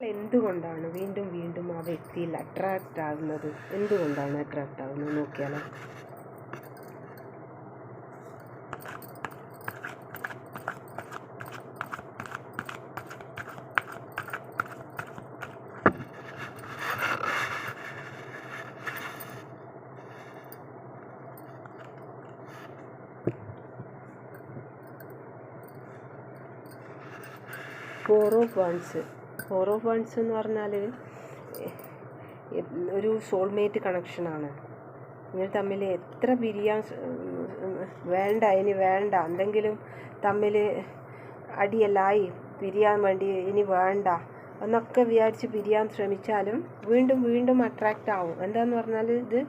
എന്തുകൊണ്ടാണ് വീണ്ടും വീണ്ടും ആ വ്യക്തിയിൽ അട്രാക്റ്റ് ആകുന്നത്? എന്തുകൊണ്ടാണ് അട്രാക്റ്റ് ആകുന്നത് നോക്കിയാലോ? Four of wands four of wands എന്ന് പറഞ്ഞാൽ ഒരു സോൾമേറ്റ് കണക്ഷനാണ് നിങ്ങൾ തമ്മിൽ എത്ര പിരിയാൻ വേണ്ട ഇനി വേണ്ട. എന്തെങ്കിലും തമ്മിൽ അടിയല്ലായി പിരിയാൻ വേണ്ടി ഇനി വേണ്ട എന്നൊക്കെ വിചാരിച്ച് പിരിയാൻ ശ്രമിച്ചാലും വീണ്ടും വീണ്ടും അട്രാക്റ്റ് ആവും. എന്താന്ന് പറഞ്ഞാൽ ഇത്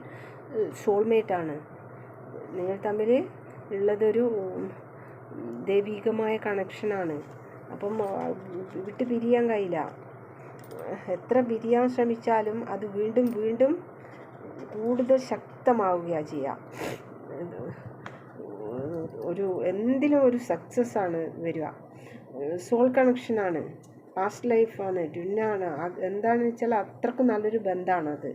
സോൾമേറ്റാണ് നിങ്ങൾ തമ്മിൽ ഉള്ളതൊരു ദൈവികമായ കണക്ഷനാണ് അപ്പം വിട്ട് പിരിയാൻ കഴിയില്ല. എത്ര പിരിയാൻ ശ്രമിച്ചാലും അത് വീണ്ടും വീണ്ടും കൂടുതൽ ശക്തമാവുകയാണ് ചെയ്യുക ഒരു എന്തിനും ഒരു സക്സസ് ആണ് വരിക. സോൾ കണക്ഷനാണ് പാസ്റ്റ് ലൈഫാണ് ട്വിന്നാണ് എന്താണെന്ന് വെച്ചാൽ അത്രക്കും നല്ലൊരു ബന്ധമാണത്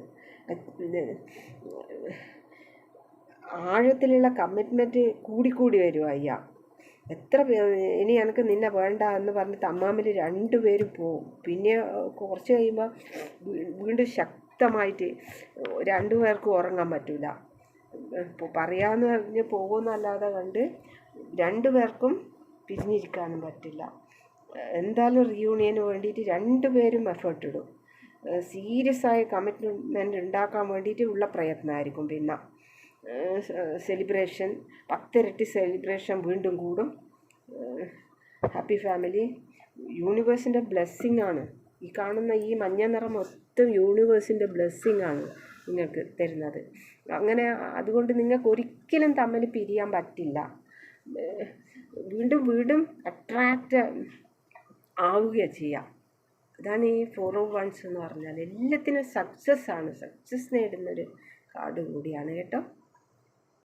ആഴത്തിലുള്ള കമ്മിറ്റ്മെന്റ് കൂടിക്കൂടി അയ്യ എത്ര ഇനി എനിക്ക് നിന്നെ വേണ്ട എന്ന് പറഞ്ഞിട്ട് അമ്മാമിൽ രണ്ടുപേരും പോവും. പിന്നെ കുറച്ച് കഴിയുമ്പോൾ വീണ്ടും ശക്തമായിട്ട് രണ്ടു പേർക്കും ഉറങ്ങാൻ പറ്റില്ല പറയാമെന്ന് പറഞ്ഞ് പോകുമെന്നല്ലാതെ കണ്ട് രണ്ടു പേർക്കും പിരിഞ്ഞിരിക്കാനും പറ്റില്ല. എന്തായാലും റീയൂണിയന് വേണ്ടിയിട്ട് രണ്ടുപേരും എഫേർട്ട് ഇടും. സീരിയസ് ആയ കമ്മിറ്റ്മെന്റ് ഉണ്ടാക്കാൻ വേണ്ടിയിട്ട് ഉള്ള പ്രയത്നമായിരിക്കും പിന്നെ. സെലിബ്രേഷൻ പത്തിരട്ടി സെലിബ്രേഷൻ വീണ്ടും കൂടും. ഹാപ്പി ഫാമിലി യൂണിവേഴ്സിന്റെ ബ്ലെസ്സിങ് ആണ്. ഈ കാണുന്ന ഈ മഞ്ഞ നിറം മൊത്തം യൂണിവേഴ്സിന്റെ ബ്ലെസ്സിങ് ആണ് നിങ്ങൾക്ക് തരുന്നത്. അങ്ങനെ അതുകൊണ്ട് നിങ്ങൾക്ക് ഒരിക്കലും തമ്മിൽ പിരിയാൻ പറ്റില്ല. വീണ്ടും വീണ്ടും അട്രാക്റ്റ് ആവുക ചെയ്യാം. അതാണ് ഈ ഫോർ ഓഫ് വൺസ് എന്ന് പറഞ്ഞാൽ. എല്ലാത്തിനും സക്സസ് ആണ്. സക്സസ് നേടുന്നൊരു കാർഡ് കൂടിയാണ് കേട്ടോ.